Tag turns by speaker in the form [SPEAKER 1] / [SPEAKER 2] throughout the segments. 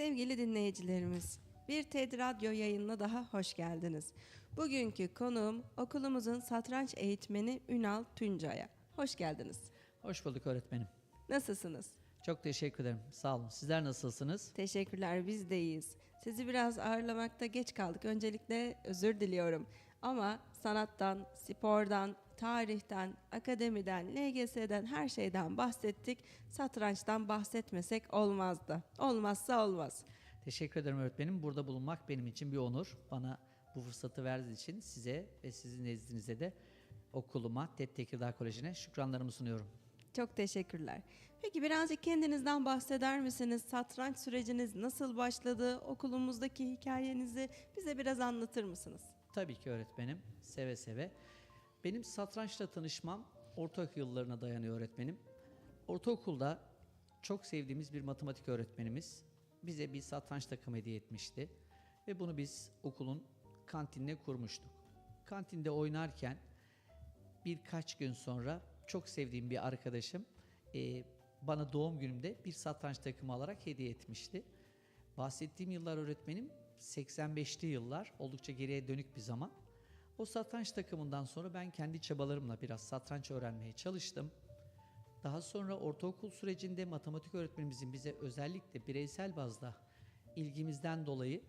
[SPEAKER 1] Sevgili dinleyicilerimiz, bir TED Radyo yayınına daha hoş geldiniz. Bugünkü konuğum okulumuzun satranç eğitmeni Ünal Tuncay'a. Hoş geldiniz.
[SPEAKER 2] Hoş bulduk öğretmenim.
[SPEAKER 1] Nasılsınız?
[SPEAKER 2] Çok teşekkür ederim. Sağ olun. Sizler nasılsınız?
[SPEAKER 1] Teşekkürler, biz de iyiyiz. Sizi biraz ağırlamakta geç kaldık. Öncelikle özür diliyorum. Ama sanattan, spordan, tarihten, akademiden, LGS'den her şeyden bahsettik. Satrançtan bahsetmesek olmazdı. Olmazsa olmaz.
[SPEAKER 2] Teşekkür ederim öğretmenim. Burada bulunmak benim için bir onur. Bana bu fırsatı verdiğiniz için size ve sizin nezdinizde de okuluma, TED Tekirdağ Koleji'ne şükranlarımı sunuyorum.
[SPEAKER 1] Çok teşekkürler. Peki birazcık kendinizden bahseder misiniz? Satranç süreciniz nasıl başladı? Okulumuzdaki hikayenizi bize biraz anlatır mısınız?
[SPEAKER 2] Tabii ki öğretmenim. Seve seve. Benim satrançla tanışmam ortaokul yıllarına dayanıyor öğretmenim. Ortaokulda çok sevdiğimiz bir matematik öğretmenimiz bize bir satranç takımı hediye etmişti. Ve bunu biz okulun kantinine kurmuştuk. Kantinde oynarken birkaç gün sonra çok sevdiğim bir arkadaşım e, bana doğum günümde bir satranç takımı alarak hediye etmişti. Bahsettiğim yıllar öğretmenim 85'li yıllar oldukça geriye dönük bir zaman. O satranç takımından sonra ben kendi çabalarımla biraz satranç öğrenmeye çalıştım. Daha sonra ortaokul sürecinde matematik öğretmenimizin bize özellikle bireysel bazda ilgimizden dolayı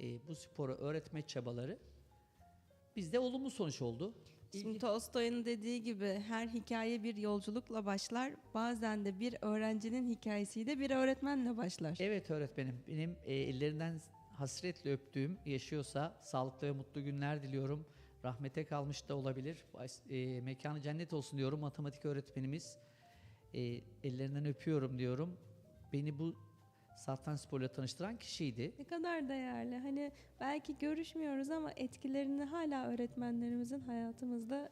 [SPEAKER 2] e, bu sporu öğretme çabaları bizde olumlu sonuç oldu.
[SPEAKER 1] Şimdi Tolstoy'un dediği gibi her hikaye bir yolculukla başlar. Bazen de bir öğrencinin hikayesi de bir öğretmenle başlar.
[SPEAKER 2] Evet öğretmenim benim e, ellerinden hasretle öptüğüm yaşıyorsa sağlıklı ve mutlu günler diliyorum. Rahmete kalmış da olabilir. E, mekanı cennet olsun diyorum. Matematik öğretmenimiz e, ellerinden öpüyorum diyorum. Beni bu satranç sporuyla tanıştıran kişiydi.
[SPEAKER 1] Ne kadar değerli. Hani belki görüşmüyoruz ama etkilerini hala öğretmenlerimizin hayatımızda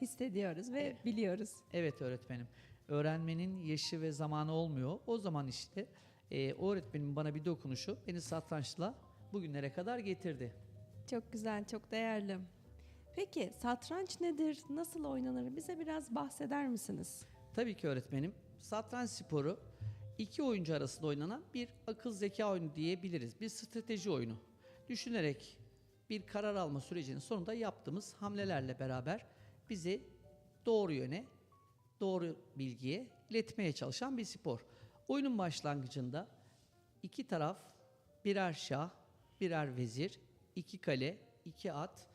[SPEAKER 1] hissediyoruz ve biliyoruz.
[SPEAKER 2] Evet öğretmenim. Öğrenmenin yaşı ve zamanı olmuyor. O zaman işte e, o öğretmenin bana bir dokunuşu beni satrançla bugünlere kadar getirdi.
[SPEAKER 1] Çok güzel, çok değerli. Peki satranç nedir? Nasıl oynanır? Bize biraz bahseder misiniz?
[SPEAKER 2] Tabii ki öğretmenim. Satranç sporu iki oyuncu arasında oynanan bir akıl zeka oyunu diyebiliriz. Bir strateji oyunu. Düşünerek bir karar alma sürecinin sonunda yaptığımız hamlelerle beraber bizi doğru yöne, doğru bilgiye iletmeye çalışan bir spor. Oyunun başlangıcında iki taraf birer şah, birer vezir, iki kale, iki at,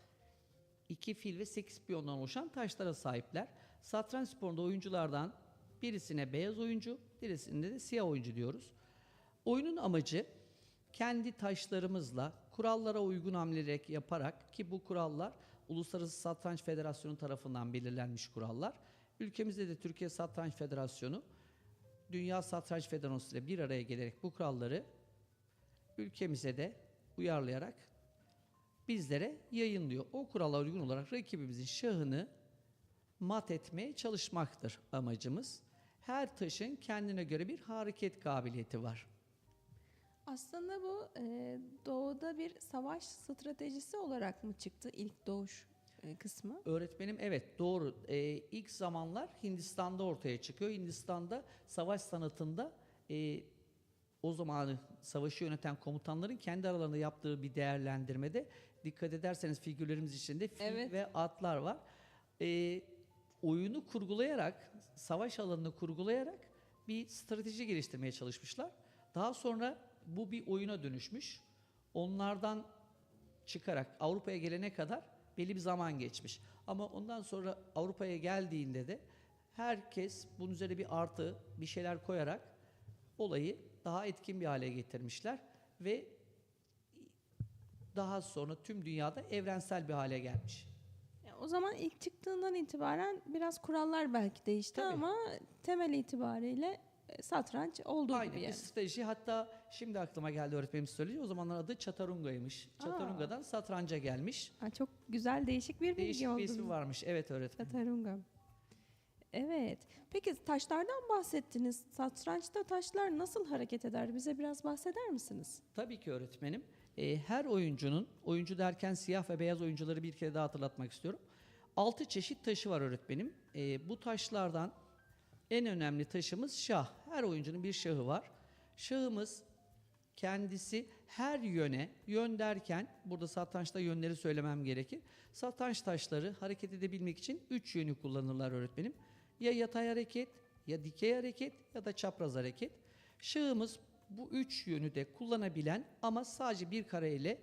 [SPEAKER 2] iki fil ve sekiz piyondan oluşan taşlara sahipler. Satranç sporunda oyunculardan birisine beyaz oyuncu, birisinde de siyah oyuncu diyoruz. Oyunun amacı kendi taşlarımızla kurallara uygun hamleler yaparak ki bu kurallar Uluslararası Satranç Federasyonu tarafından belirlenmiş kurallar. Ülkemizde de Türkiye Satranç Federasyonu Dünya Satranç Federasyonu ile bir araya gelerek bu kuralları ülkemize de uyarlayarak bizlere yayınlıyor. O kurala uygun olarak rakibimizin şahını mat etmeye çalışmaktır amacımız. Her taşın kendine göre bir hareket kabiliyeti var.
[SPEAKER 1] Aslında bu e, doğuda bir savaş stratejisi olarak mı çıktı ilk doğuş e, kısmı?
[SPEAKER 2] Öğretmenim evet doğru. Ee, ilk zamanlar Hindistan'da ortaya çıkıyor. Hindistan'da savaş sanatında e, o zamanı savaşı yöneten komutanların kendi aralarında yaptığı bir değerlendirmede dikkat ederseniz figürlerimiz içinde fil
[SPEAKER 1] Evet.
[SPEAKER 2] ve atlar var. Ee, oyunu kurgulayarak, savaş alanını kurgulayarak bir strateji geliştirmeye çalışmışlar. Daha sonra bu bir oyuna dönüşmüş. Onlardan çıkarak Avrupa'ya gelene kadar belli bir zaman geçmiş. Ama ondan sonra Avrupa'ya geldiğinde de herkes bunun üzerine bir artı bir şeyler koyarak olayı daha etkin bir hale getirmişler ve daha sonra tüm dünyada evrensel bir hale gelmiş.
[SPEAKER 1] Ya, o zaman ilk çıktığından itibaren biraz kurallar belki değişti
[SPEAKER 2] Tabii.
[SPEAKER 1] ama temel itibariyle e, satranç olduğu
[SPEAKER 2] Aynı
[SPEAKER 1] gibi
[SPEAKER 2] bir
[SPEAKER 1] yani.
[SPEAKER 2] strateji hatta şimdi aklıma geldi öğretmenim söyledi. O zamanlar adı Chaturanga'ymış. Chaturanga'dan satranca gelmiş.
[SPEAKER 1] Ha, çok güzel değişik bir bilgi
[SPEAKER 2] Değişik
[SPEAKER 1] oldu.
[SPEAKER 2] bir ismi varmış. Evet öğretmenim.
[SPEAKER 1] Tatarunga. Evet. Peki taşlardan bahsettiniz. Satrançta taşlar nasıl hareket eder? Bize biraz bahseder misiniz?
[SPEAKER 2] Tabii ki öğretmenim. Ee, her oyuncunun, oyuncu derken siyah ve beyaz oyuncuları bir kere daha hatırlatmak istiyorum. 6 çeşit taşı var öğretmenim. Ee, bu taşlardan en önemli taşımız şah. Her oyuncunun bir şahı var. Şahımız kendisi her yöne yön derken burada satrançta yönleri söylemem gerekir. Satranç taşları hareket edebilmek için üç yönü kullanırlar öğretmenim. Ya yatay hareket, ya dikey hareket ya da çapraz hareket. Şahımız bu üç yönü de kullanabilen ama sadece bir kare ile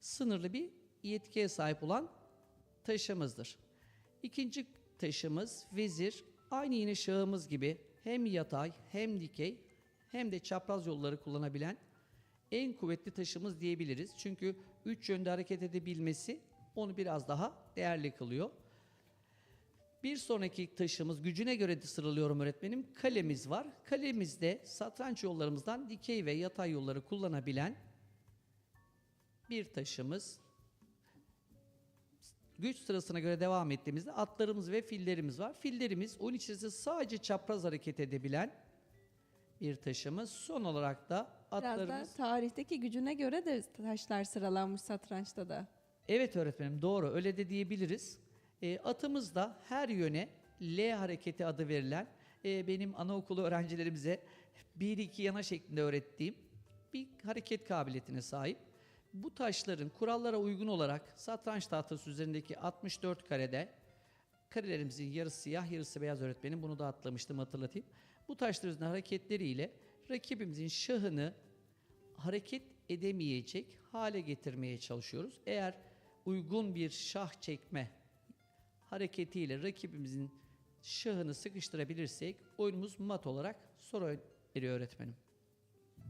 [SPEAKER 2] sınırlı bir yetkiye sahip olan taşımızdır. İkinci taşımız vezir. Aynı yine şahımız gibi hem yatay hem dikey hem de çapraz yolları kullanabilen en kuvvetli taşımız diyebiliriz. Çünkü üç yönde hareket edebilmesi onu biraz daha değerli kılıyor. Bir sonraki taşımız gücüne göre de sıralıyorum öğretmenim. Kalemiz var. Kalemizde satranç yollarımızdan dikey ve yatay yolları kullanabilen bir taşımız. Güç sırasına göre devam ettiğimizde atlarımız ve fillerimiz var. Fillerimiz oyun içerisinde sadece çapraz hareket edebilen bir taşımız. Son olarak da
[SPEAKER 1] Biraz da
[SPEAKER 2] atlarımız.
[SPEAKER 1] tarihteki gücüne göre de taşlar sıralanmış satrançta da.
[SPEAKER 2] Evet öğretmenim doğru öyle de diyebiliriz. E, atımız da her yöne L hareketi adı verilen e, benim anaokulu öğrencilerimize bir iki yana şeklinde öğrettiğim bir hareket kabiliyetine sahip. Bu taşların kurallara uygun olarak satranç tahtası üzerindeki 64 karede karelerimizin yarısı siyah yarısı beyaz öğretmenim bunu da atlamıştım hatırlatayım. Bu taşların hareketleriyle rakibimizin şahını hareket edemeyecek hale getirmeye çalışıyoruz. Eğer uygun bir şah çekme hareketiyle rakibimizin şahını sıkıştırabilirsek oyunumuz mat olarak sonra veriyor öğretmenim.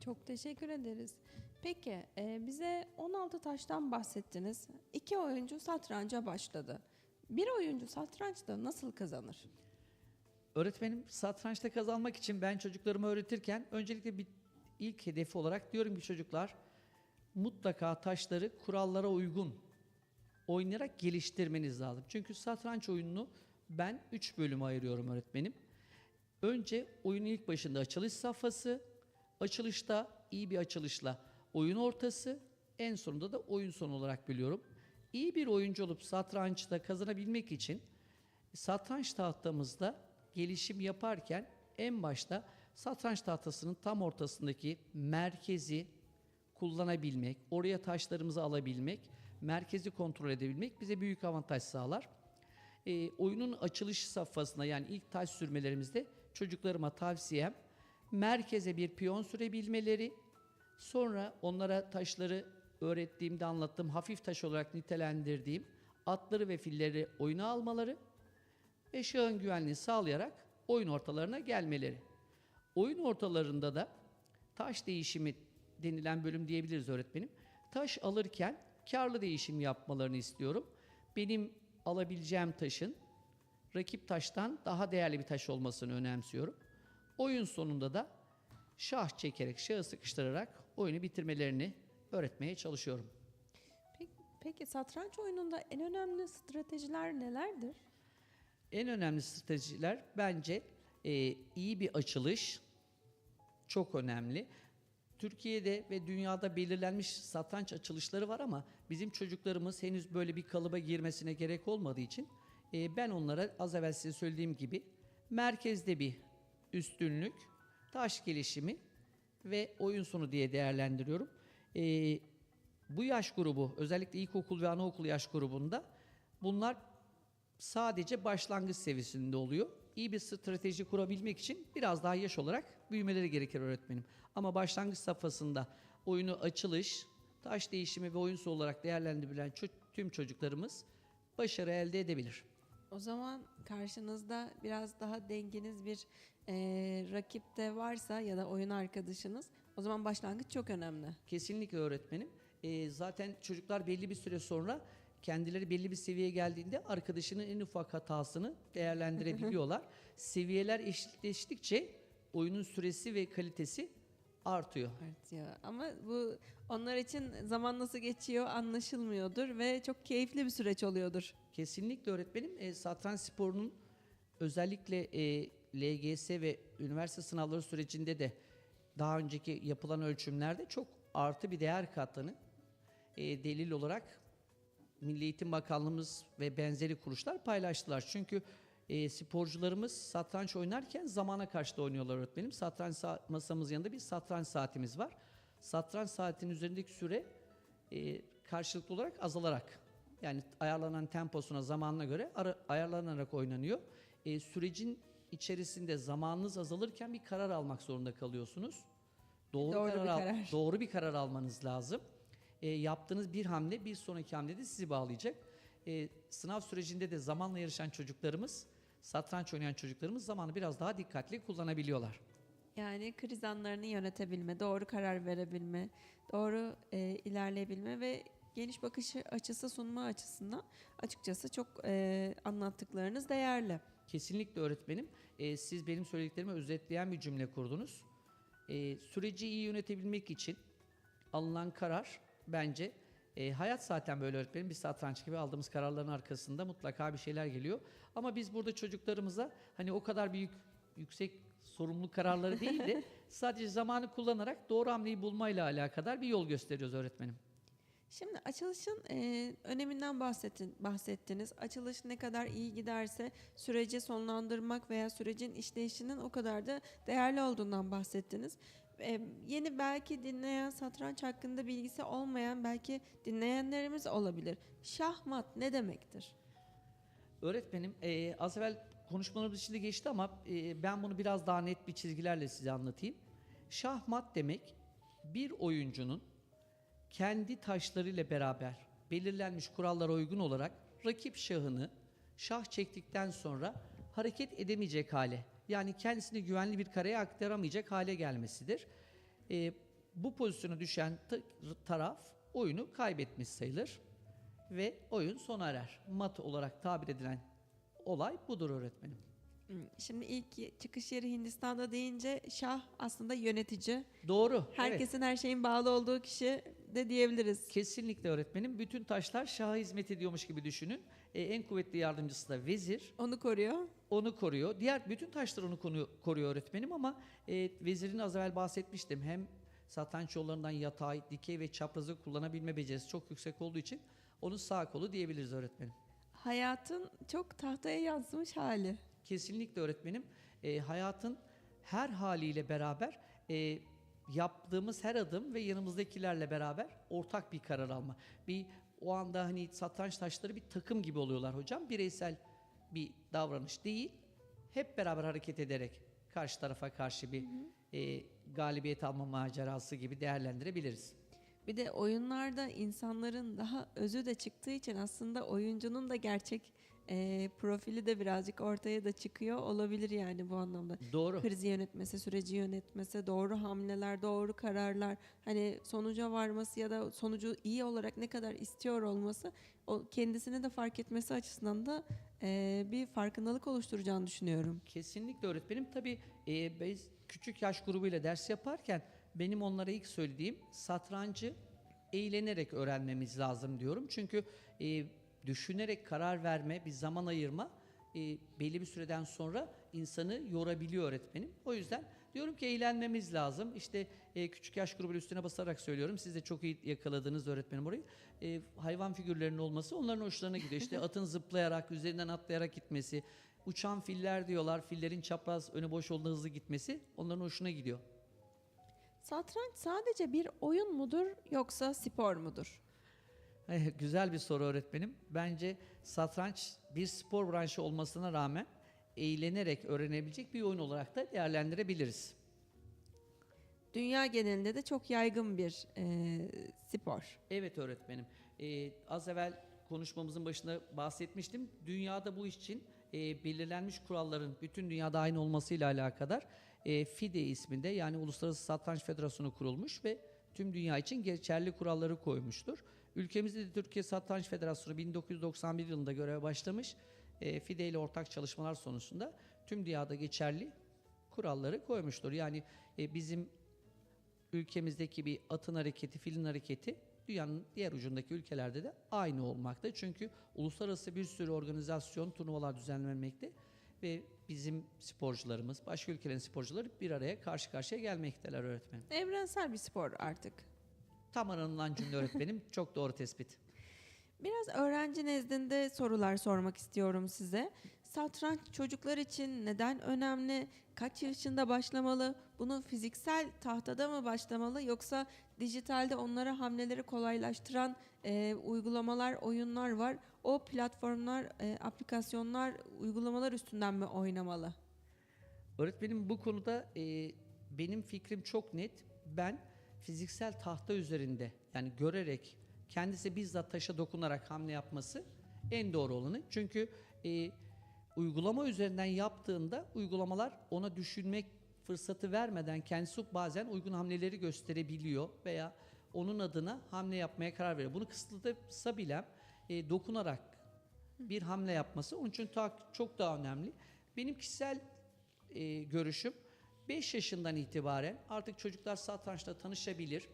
[SPEAKER 1] Çok teşekkür ederiz. Peki e, bize 16 taştan bahsettiniz. İki oyuncu satranca başladı. Bir oyuncu satrançta nasıl kazanır?
[SPEAKER 2] Öğretmenim satrançta kazanmak için ben çocuklarıma öğretirken öncelikle bir ilk hedefi olarak diyorum ki çocuklar mutlaka taşları kurallara uygun oynayarak geliştirmeniz lazım. Çünkü satranç oyununu ben 3 bölüme ayırıyorum öğretmenim. Önce oyunun ilk başında açılış safhası, açılışta iyi bir açılışla oyun ortası, en sonunda da oyun sonu olarak biliyorum. İyi bir oyuncu olup satrançta kazanabilmek için satranç tahtamızda gelişim yaparken en başta satranç tahtasının tam ortasındaki merkezi kullanabilmek, oraya taşlarımızı alabilmek, merkezi kontrol edebilmek bize büyük avantaj sağlar. Ee, oyunun açılış safhasına yani ilk taş sürmelerimizde çocuklarıma tavsiyem merkeze bir piyon sürebilmeleri, sonra onlara taşları öğrettiğimde anlattığım hafif taş olarak nitelendirdiğim atları ve filleri oyuna almaları ve şahın güvenliğini sağlayarak oyun ortalarına gelmeleri. Oyun ortalarında da taş değişimi denilen bölüm diyebiliriz öğretmenim. Taş alırken karlı değişim yapmalarını istiyorum. Benim alabileceğim taşın rakip taştan daha değerli bir taş olmasını önemsiyorum. Oyun sonunda da şah çekerek, şahı sıkıştırarak oyunu bitirmelerini öğretmeye çalışıyorum.
[SPEAKER 1] Peki, peki satranç oyununda en önemli stratejiler nelerdir?
[SPEAKER 2] En önemli stratejiler bence e, iyi bir açılış çok önemli. Türkiye'de ve dünyada belirlenmiş satranç açılışları var ama bizim çocuklarımız henüz böyle bir kalıba girmesine gerek olmadığı için e, ben onlara az evvel size söylediğim gibi merkezde bir üstünlük, taş gelişimi ve oyun sonu diye değerlendiriyorum. E, bu yaş grubu özellikle ilkokul ve anaokul yaş grubunda bunlar sadece başlangıç seviyesinde oluyor. İyi bir strateji kurabilmek için biraz daha yaş olarak büyümeleri gerekir öğretmenim. Ama başlangıç safhasında oyunu açılış, taş değişimi ve oyun sonu olarak değerlendirebilen ço- tüm çocuklarımız başarı elde edebilir.
[SPEAKER 1] O zaman karşınızda biraz daha denginiz bir eee rakip de varsa ya da oyun arkadaşınız o zaman başlangıç çok önemli.
[SPEAKER 2] Kesinlikle öğretmenim. Ee, zaten çocuklar belli bir süre sonra kendileri belli bir seviyeye geldiğinde arkadaşının en ufak hatasını değerlendirebiliyorlar. Seviyeler eşitleştikçe oyunun süresi ve kalitesi artıyor.
[SPEAKER 1] Artıyor. Ama bu onlar için zaman nasıl geçiyor anlaşılmıyordur ve çok keyifli bir süreç oluyordur.
[SPEAKER 2] Kesinlikle öğretmenim. E, satranç sporunun özellikle e, LGS ve üniversite sınavları sürecinde de daha önceki yapılan ölçümlerde çok artı bir değer kattığını e, delil olarak Milli Eğitim Bakanlığımız ve benzeri kuruluşlar paylaştılar. Çünkü e, sporcularımız satranç oynarken zamana karşı da oynuyorlar öğretmenim. Satranç sa- masamız yanında bir satranç saatimiz var. Satranç saatinin üzerindeki süre e, karşılıklı olarak azalarak yani ayarlanan temposuna zamanına göre ara- ayarlanarak oynanıyor. E, sürecin içerisinde zamanınız azalırken bir karar almak zorunda kalıyorsunuz. Doğru,
[SPEAKER 1] Doğru
[SPEAKER 2] karar,
[SPEAKER 1] bir
[SPEAKER 2] al-
[SPEAKER 1] karar.
[SPEAKER 2] doğru bir karar almanız lazım. E, yaptığınız bir hamle bir sonraki hamlede sizi bağlayacak. E, sınav sürecinde de zamanla yarışan çocuklarımız, satranç oynayan çocuklarımız zamanı biraz daha dikkatli kullanabiliyorlar.
[SPEAKER 1] Yani kriz anlarını yönetebilme, doğru karar verebilme, doğru e, ilerleyebilme ve geniş bakış açısı sunma açısından açıkçası çok e, anlattıklarınız değerli.
[SPEAKER 2] Kesinlikle öğretmenim. Ee, siz benim söylediklerimi özetleyen bir cümle kurdunuz. Ee, süreci iyi yönetebilmek için alınan karar bence e, hayat zaten böyle öğretmenim. Biz satranç gibi aldığımız kararların arkasında mutlaka bir şeyler geliyor. Ama biz burada çocuklarımıza hani o kadar büyük yüksek sorumlu kararları değil de sadece zamanı kullanarak doğru hamleyi bulmayla alakadar bir yol gösteriyoruz öğretmenim.
[SPEAKER 1] Şimdi açılışın e, öneminden bahsettin, bahsettiniz. Açılış ne kadar iyi giderse süreci sonlandırmak veya sürecin işleyişinin o kadar da değerli olduğundan bahsettiniz. E, yeni belki dinleyen satranç hakkında bilgisi olmayan belki dinleyenlerimiz olabilir. Şahmat ne demektir?
[SPEAKER 2] Öğretmenim e, az evvel konuşmalarımız içinde geçti ama e, ben bunu biraz daha net bir çizgilerle size anlatayım. Şahmat demek bir oyuncunun kendi taşlarıyla beraber belirlenmiş kurallara uygun olarak rakip şahını şah çektikten sonra hareket edemeyecek hale yani kendisini güvenli bir kareye aktaramayacak hale gelmesidir. E, bu pozisyona düşen ta- taraf oyunu kaybetmiş sayılır ve oyun sona erer. Mat olarak tabir edilen olay budur öğretmenim.
[SPEAKER 1] Hmm, Şimdi ilk çıkış yeri Hindistan'da deyince şah aslında yönetici.
[SPEAKER 2] Doğru. evet.
[SPEAKER 1] Herkesin her şeyin bağlı olduğu kişi de diyebiliriz.
[SPEAKER 2] Kesinlikle öğretmenim. Bütün taşlar şaha hizmet ediyormuş gibi düşünün. E, en kuvvetli yardımcısı da vezir.
[SPEAKER 1] Onu koruyor.
[SPEAKER 2] Onu koruyor. Diğer bütün taşlar onu koruyor öğretmenim ama e, vezirin az evvel bahsetmiştim. Hem satranç yollarından yatay, dikey ve çaprazı kullanabilme becerisi çok yüksek olduğu için onun sağ kolu diyebiliriz öğretmenim.
[SPEAKER 1] Hayatın çok tahtaya yansımış hali.
[SPEAKER 2] Kesinlikle öğretmenim. E, hayatın her haliyle beraber e, yaptığımız her adım ve yanımızdakilerle beraber ortak bir karar alma. Bir o anda hani satranç taşları bir takım gibi oluyorlar hocam. Bireysel bir davranış değil. Hep beraber hareket ederek karşı tarafa karşı bir e, galibiyet alma macerası gibi değerlendirebiliriz.
[SPEAKER 1] Bir de oyunlarda insanların daha özü de çıktığı için aslında oyuncunun da gerçek e, profili de birazcık ortaya da çıkıyor olabilir yani bu anlamda.
[SPEAKER 2] Doğru.
[SPEAKER 1] Krizi yönetmesi, süreci yönetmesi, doğru hamleler, doğru kararlar, hani sonuca varması ya da sonucu iyi olarak ne kadar istiyor olması, o kendisini de fark etmesi açısından da e, bir farkındalık oluşturacağını düşünüyorum.
[SPEAKER 2] Kesinlikle öğretmenim. Tabii e, biz küçük yaş grubuyla ders yaparken benim onlara ilk söylediğim satrancı eğlenerek öğrenmemiz lazım diyorum. Çünkü e, düşünerek karar verme, bir zaman ayırma e, belli bir süreden sonra insanı yorabiliyor öğretmenim. O yüzden diyorum ki eğlenmemiz lazım. İşte e, küçük yaş grubuyla üstüne basarak söylüyorum. Siz de çok iyi yakaladınız öğretmenim orayı. E, hayvan figürlerinin olması onların hoşlarına gidiyor. İşte atın zıplayarak, üzerinden atlayarak gitmesi, uçan filler diyorlar. Fillerin çapraz önü boş olduğunda hızlı gitmesi onların hoşuna gidiyor.
[SPEAKER 1] Satranç sadece bir oyun mudur yoksa spor mudur?
[SPEAKER 2] Güzel bir soru öğretmenim. Bence satranç bir spor branşı olmasına rağmen eğlenerek öğrenebilecek bir oyun olarak da değerlendirebiliriz.
[SPEAKER 1] Dünya genelinde de çok yaygın bir e, spor.
[SPEAKER 2] Evet öğretmenim. Ee, az evvel konuşmamızın başında bahsetmiştim. Dünyada bu iş için e, belirlenmiş kuralların bütün dünyada aynı olmasıyla alakadar e, FIDE isminde yani Uluslararası Satranç Federasyonu kurulmuş ve tüm dünya için geçerli kuralları koymuştur. Ülkemizde de Türkiye Satranç Federasyonu 1991 yılında göreve başlamış. E, FIDE ile ortak çalışmalar sonucunda tüm dünyada geçerli kuralları koymuştur. Yani e, bizim ülkemizdeki bir atın hareketi, filin hareketi dünyanın diğer ucundaki ülkelerde de aynı olmakta. Çünkü uluslararası bir sürü organizasyon, turnuvalar düzenlenmekte ve bizim sporcularımız, başka ülkelerin sporcuları bir araya karşı karşıya gelmekteler öğretmenim.
[SPEAKER 1] Evrensel bir spor artık.
[SPEAKER 2] Tam aranılan cümle öğretmenim çok doğru tespit.
[SPEAKER 1] Biraz öğrenci nezdinde sorular sormak istiyorum size. Satranç çocuklar için neden önemli? Kaç yaşında başlamalı? Bunu fiziksel tahtada mı başlamalı yoksa dijitalde onlara hamleleri kolaylaştıran e, uygulamalar, oyunlar var. O platformlar, e, aplikasyonlar, uygulamalar üstünden mi oynamalı?
[SPEAKER 2] Öğretmenim bu konuda e, benim fikrim çok net. Ben fiziksel tahta üzerinde yani görerek kendisi bizzat taşa dokunarak hamle yapması en doğru olanı. Çünkü e, uygulama üzerinden yaptığında uygulamalar ona düşünmek fırsatı vermeden kendisi bazen uygun hamleleri gösterebiliyor veya onun adına hamle yapmaya karar veriyor. Bunu kısıtlısa bile e, dokunarak bir hamle yapması onun için çok daha önemli. Benim kişisel e, görüşüm 5 yaşından itibaren artık çocuklar satrançla tanışabilir.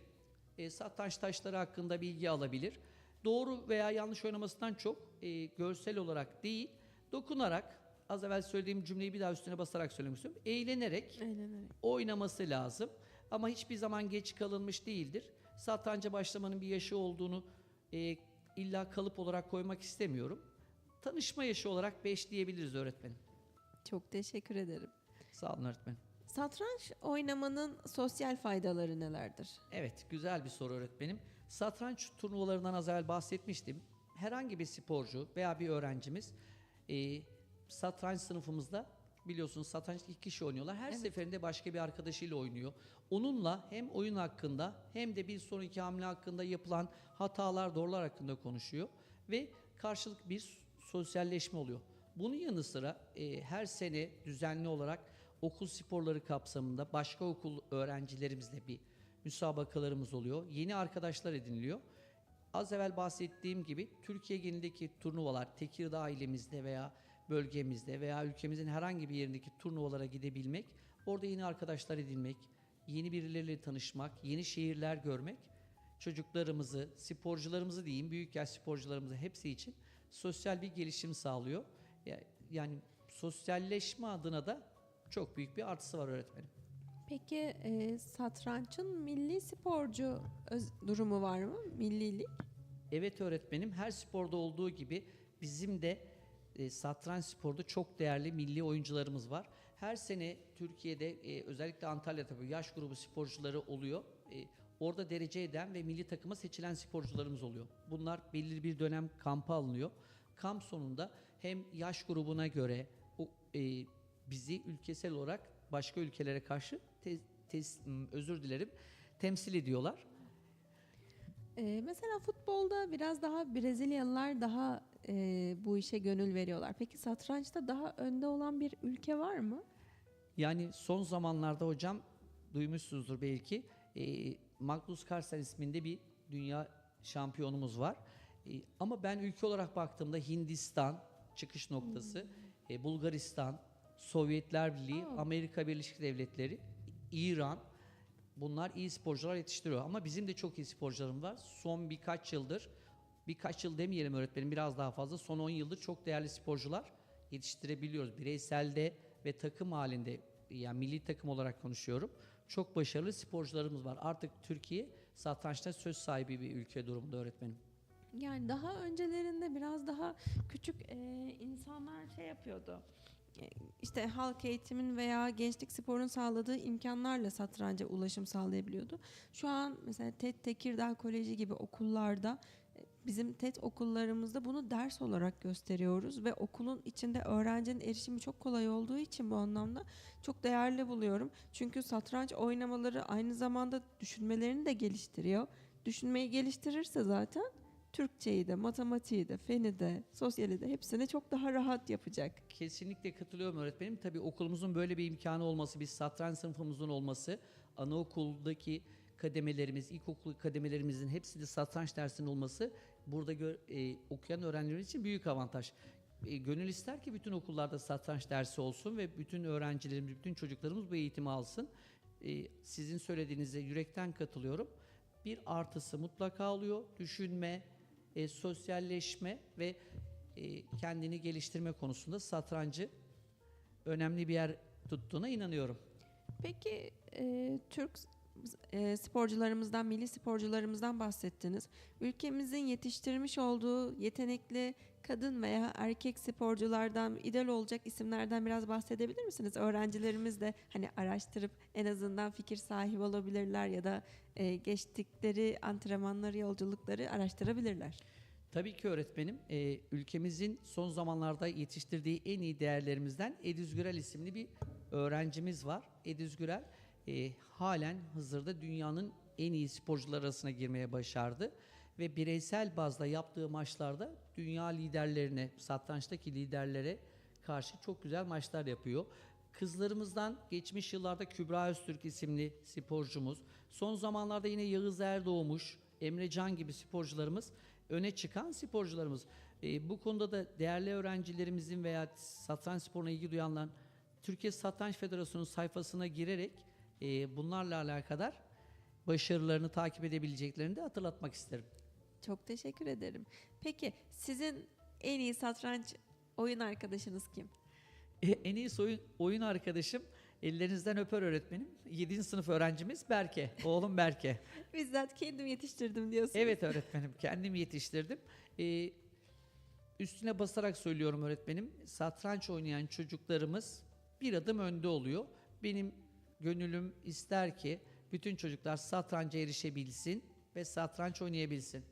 [SPEAKER 2] E, satranç taşları hakkında bilgi alabilir. Doğru veya yanlış oynamasından çok e, görsel olarak değil, dokunarak az evvel söylediğim cümleyi bir daha üstüne basarak söylemek istiyorum. Eğlenerek
[SPEAKER 1] Eğlenerek.
[SPEAKER 2] oynaması lazım. Ama hiçbir zaman geç kalınmış değildir. Satranca başlamanın bir yaşı olduğunu e, illa kalıp olarak koymak istemiyorum. Tanışma yaşı olarak 5 diyebiliriz öğretmenim.
[SPEAKER 1] Çok teşekkür ederim.
[SPEAKER 2] Sağ olun öğretmenim.
[SPEAKER 1] Satranç oynamanın sosyal faydaları nelerdir?
[SPEAKER 2] Evet, güzel bir soru öğretmenim. Satranç turnuvalarından az evvel bahsetmiştim. Herhangi bir sporcu veya bir öğrencimiz e, satranç sınıfımızda biliyorsunuz satranç iki kişi oynuyorlar. Her
[SPEAKER 1] Evet.
[SPEAKER 2] seferinde başka bir arkadaşıyla oynuyor. Onunla hem oyun hakkında hem de bir sonraki hamle hakkında yapılan hatalar, doğrular hakkında konuşuyor ve karşılık bir sosyalleşme oluyor. Bunun yanı sıra e, her sene düzenli olarak okul sporları kapsamında başka okul öğrencilerimizle bir müsabakalarımız oluyor. Yeni arkadaşlar ediniliyor. Az evvel bahsettiğim gibi Türkiye genelindeki turnuvalar Tekirdağ ilimizde veya bölgemizde veya ülkemizin herhangi bir yerindeki turnuvalara gidebilmek, orada yeni arkadaşlar edinmek, yeni birileriyle tanışmak, yeni şehirler görmek çocuklarımızı, sporcularımızı diyeyim, büyük yaş sporcularımızı hepsi için sosyal bir gelişim sağlıyor. Ya- Yani sosyalleşme adına da çok büyük bir artısı var öğretmenim.
[SPEAKER 1] Peki e, satrançın milli sporcu öz- durumu var mı? Millilik?
[SPEAKER 2] Evet öğretmenim her sporda olduğu gibi bizim de e, satranç sporda çok değerli milli oyuncularımız var. Her sene Türkiye'de e, özellikle Antalya tabii yaş grubu sporcuları oluyor. E, orada derece eden ve milli takıma seçilen sporcularımız oluyor. Bunlar belirli bir dönem kampa alınıyor. Kamp sonunda hem yaş grubuna göre o, e, bizi ülkesel olarak başka ülkelere karşı te- m, özür dilerim temsil ediyorlar.
[SPEAKER 1] E, mesela futbolda biraz daha Brezilyalılar daha e, bu işe gönül veriyorlar. Peki satrançta daha önde olan bir ülke var mı?
[SPEAKER 2] Yani son zamanlarda hocam duymuşsunuzdur belki e, Magnus Carlsen isminde bir dünya şampiyonumuz var. E, ama ben ülke olarak baktığımda Hindistan çıkış noktası, e, Bulgaristan, Sovyetler Birliği,
[SPEAKER 1] Aa.
[SPEAKER 2] Amerika Birleşik Devletleri, İran bunlar iyi sporcular yetiştiriyor. Ama bizim de çok iyi sporcularımız var. Son birkaç yıldır, birkaç yıl demeyelim öğretmenim biraz daha fazla. Son 10 yıldır çok değerli sporcular yetiştirebiliyoruz. Bireyselde ve takım halinde yani milli takım olarak konuşuyorum. Çok başarılı sporcularımız var. Artık Türkiye satrançta söz sahibi bir ülke durumda öğretmenim.
[SPEAKER 1] Yani daha öncelerinde biraz daha küçük e, insanlar şey yapıyordu. İşte halk eğitimin veya gençlik sporun sağladığı imkanlarla satranca ulaşım sağlayabiliyordu. Şu an mesela TED Tekirdağ Koleji gibi okullarda e, bizim TED okullarımızda bunu ders olarak gösteriyoruz ve okulun içinde öğrencinin erişimi çok kolay olduğu için bu anlamda çok değerli buluyorum. Çünkü satranç oynamaları aynı zamanda düşünmelerini de geliştiriyor. Düşünmeyi geliştirirse zaten Türkçeyi de, matematiği de, feni de, sosyali de hepsini çok daha rahat yapacak.
[SPEAKER 2] Kesinlikle katılıyorum öğretmenim. Tabii okulumuzun böyle bir imkanı olması, bir satranç sınıfımızın olması, anaokuldaki kademelerimiz, ilkokul kademelerimizin hepsinde satranç dersinin olması burada gö- e, okuyan öğrencilerimiz için büyük avantaj. E, gönül ister ki bütün okullarda satranç dersi olsun ve bütün öğrencilerimiz, bütün çocuklarımız bu eğitimi alsın. E, sizin söylediğinize yürekten katılıyorum. Bir artısı mutlaka oluyor. Düşünme, e, sosyalleşme ve e, kendini geliştirme konusunda satrancı önemli bir yer tuttuğuna inanıyorum.
[SPEAKER 1] Peki e, Türk e, sporcularımızdan, milli sporcularımızdan bahsettiniz. Ülkemizin yetiştirmiş olduğu yetenekli kadın veya erkek sporculardan, idol olacak isimlerden biraz bahsedebilir misiniz? Öğrencilerimiz de hani araştırıp en azından fikir sahibi olabilirler ya da e, geçtikleri antrenmanları, yolculukları araştırabilirler.
[SPEAKER 2] Tabii ki öğretmenim. Ee, ülkemizin son zamanlarda yetiştirdiği en iyi değerlerimizden Ediz Gürel isimli bir öğrencimiz var. Ediz Gürel e, halen hazırda dünyanın en iyi sporcular arasına girmeye başardı. Ve bireysel bazda yaptığı maçlarda dünya liderlerine, satrançtaki liderlere karşı çok güzel maçlar yapıyor. Kızlarımızdan geçmiş yıllarda Kübra Öztürk isimli sporcumuz, son zamanlarda yine Yağız Erdoğmuş, Emre Can gibi sporcularımız öne çıkan sporcularımız. E, bu konuda da değerli öğrencilerimizin veya satranç sporuna ilgi duyanlar Türkiye Satranç Federasyonu sayfasına girerek e, bunlarla alakadar başarılarını takip edebileceklerini de hatırlatmak isterim.
[SPEAKER 1] Çok teşekkür ederim. Peki sizin en iyi satranç oyun arkadaşınız kim?
[SPEAKER 2] E, en iyi oyun, oyun arkadaşım ellerinizden öper öğretmenim. 7. sınıf öğrencimiz Berke. Oğlum Berke.
[SPEAKER 1] Bizzat kendim yetiştirdim diyorsunuz.
[SPEAKER 2] Evet öğretmenim kendim yetiştirdim. Ee, üstüne basarak söylüyorum öğretmenim. Satranç oynayan çocuklarımız bir adım önde oluyor. Benim gönülüm ister ki bütün çocuklar satranca erişebilsin ve satranç oynayabilsin.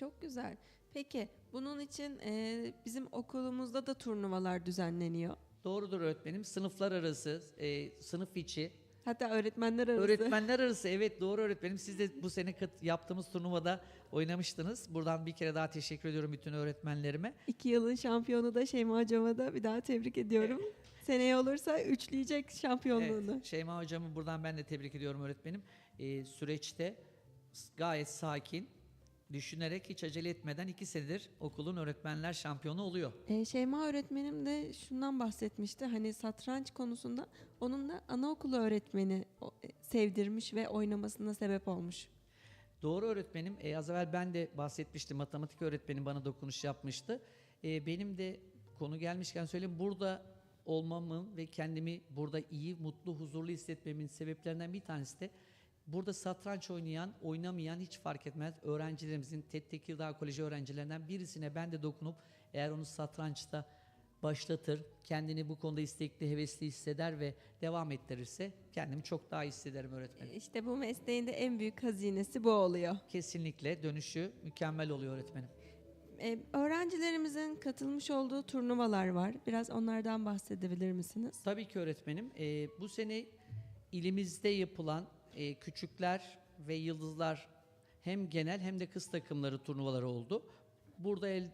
[SPEAKER 1] Çok güzel. Peki bunun için e, bizim okulumuzda da turnuvalar düzenleniyor.
[SPEAKER 2] Doğrudur öğretmenim. Sınıflar arası, e, sınıf içi,
[SPEAKER 1] Hatta öğretmenler arası.
[SPEAKER 2] öğretmenler arası. Evet doğru öğretmenim. Siz de bu sene kat- yaptığımız turnuvada oynamıştınız. Buradan bir kere daha teşekkür ediyorum bütün öğretmenlerime.
[SPEAKER 1] İki yılın şampiyonu da Şeyma Hocam'a da bir daha tebrik ediyorum. Seneye olursa üçleyecek şampiyonluğunu.
[SPEAKER 2] Evet, Şeyma hocamı buradan ben de tebrik ediyorum öğretmenim. Ee, süreçte gayet sakin, düşünerek hiç acele etmeden iki senedir okulun öğretmenler şampiyonu oluyor.
[SPEAKER 1] E, Şeyma öğretmenim de şundan bahsetmişti. Hani satranç konusunda onun da anaokulu öğretmeni e, sevdirmiş ve oynamasına sebep olmuş.
[SPEAKER 2] Doğru öğretmenim. Ee, az evvel ben de bahsetmiştim. Matematik öğretmenim bana dokunuş yapmıştı. Ee, benim de konu gelmişken söyleyeyim. Burada olmamın ve kendimi burada iyi, mutlu, huzurlu hissetmemin sebeplerinden bir tanesi de burada satranç oynayan, oynamayan hiç fark etmez. Öğrencilerimizin TED Tekirdağ Koleji öğrencilerinden birisine ben de dokunup eğer onu satrançta başlatır, kendini bu konuda istekli, hevesli hisseder ve devam ettirirse kendimi çok daha iyi hissederim öğretmenim.
[SPEAKER 1] İşte bu mesleğin de en büyük hazinesi bu oluyor.
[SPEAKER 2] Kesinlikle dönüşü mükemmel oluyor öğretmenim.
[SPEAKER 1] E, öğrencilerimizin katılmış olduğu turnuvalar var. Biraz onlardan bahsedebilir misiniz?
[SPEAKER 2] Tabii ki öğretmenim. Ee, bu sene ilimizde yapılan e, küçükler ve yıldızlar hem genel hem de kız takımları turnuvaları oldu. Burada el,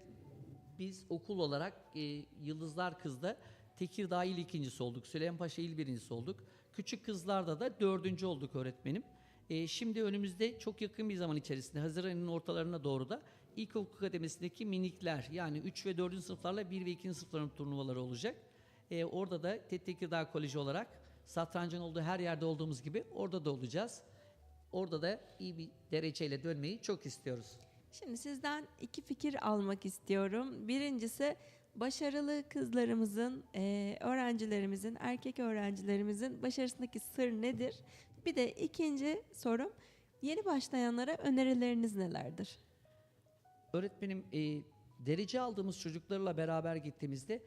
[SPEAKER 2] biz okul olarak e, Yıldızlar Kız'da Tekirdağ il ikincisi olduk. Süleymanpaşa il birincisi olduk. Küçük kızlarda da dördüncü olduk öğretmenim. E, şimdi önümüzde çok yakın bir zaman içerisinde Haziran ayının ortalarına doğru da İlkokul Akademisi'ndeki minikler yani 3 ve 4. sınıflarla 1 ve 2. sınıfların turnuvaları olacak. E, orada da Tekirdağ Koleji olarak satrancın olduğu her yerde olduğumuz gibi orada da olacağız. Orada da iyi bir dereceyle dönmeyi çok istiyoruz.
[SPEAKER 1] Şimdi sizden iki fikir almak istiyorum. Birincisi başarılı kızlarımızın, e, öğrencilerimizin, erkek öğrencilerimizin başarısındaki sır nedir? Bir de ikinci sorum, yeni başlayanlara önerileriniz nelerdir?
[SPEAKER 2] Öğretmenim e, derece aldığımız çocuklarla beraber gittiğimizde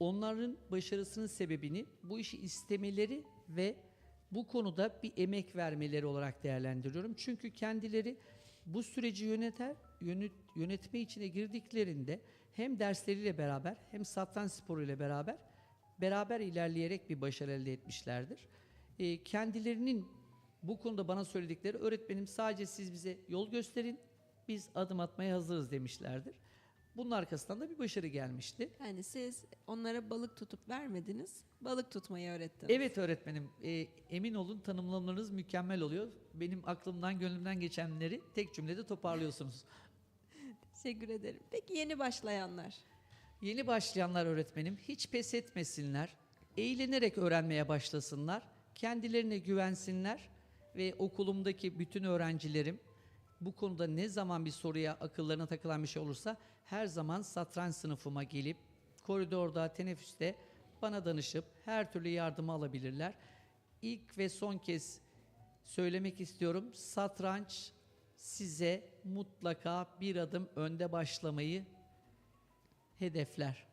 [SPEAKER 2] onların başarısının sebebini bu işi istemeleri ve bu konuda bir emek vermeleri olarak değerlendiriyorum. Çünkü kendileri bu süreci yöneter, yönet, yönetme içine girdiklerinde hem dersleriyle beraber hem satranç sporuyla beraber beraber ilerleyerek bir başarı elde etmişlerdir. E, kendilerinin bu konuda bana söyledikleri öğretmenim sadece siz bize yol gösterin, biz adım atmaya hazırız demişlerdir. Bunun arkasından da bir başarı gelmişti.
[SPEAKER 1] Yani siz onlara balık tutup vermediniz, balık tutmayı öğrettiniz.
[SPEAKER 2] Evet öğretmenim, e, emin olun tanımlamalarınız mükemmel oluyor. Benim aklımdan, gönlümden geçenleri tek cümlede toparlıyorsunuz.
[SPEAKER 1] Teşekkür ederim. Peki yeni başlayanlar?
[SPEAKER 2] Yeni başlayanlar öğretmenim hiç pes etmesinler, eğlenerek öğrenmeye başlasınlar, kendilerine güvensinler ve okulumdaki bütün öğrencilerim bu konuda ne zaman bir soruya akıllarına takılan bir şey olursa her zaman satranç sınıfıma gelip koridorda, teneffüste bana danışıp her türlü yardımı alabilirler. İlk ve son kez söylemek istiyorum. Satranç size mutlaka bir adım önde başlamayı hedefler.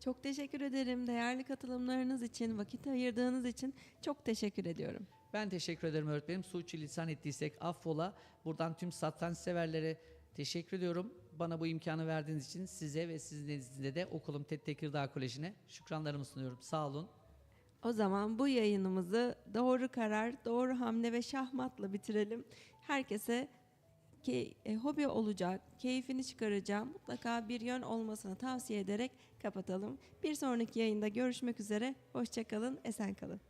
[SPEAKER 1] Çok teşekkür ederim. Değerli katılımlarınız için, vakit ayırdığınız için çok teşekkür ediyorum.
[SPEAKER 2] Ben teşekkür ederim öğretmenim. Suçu lisan ettiysek affola. Buradan tüm satranç severlere teşekkür ediyorum. Bana bu imkanı verdiğiniz için size ve sizin nezdinizde de okulum TED Tekirdağ Koleji'ne şükranlarımı sunuyorum. Sağ olun.
[SPEAKER 1] O zaman bu yayınımızı doğru karar, doğru hamle ve şahmatla bitirelim. Herkese ki e, hobi olacak, keyfini çıkaracağım, mutlaka bir yön olmasını tavsiye ederek kapatalım. Bir sonraki yayında görüşmek üzere. Hoşçakalın, esen kalın.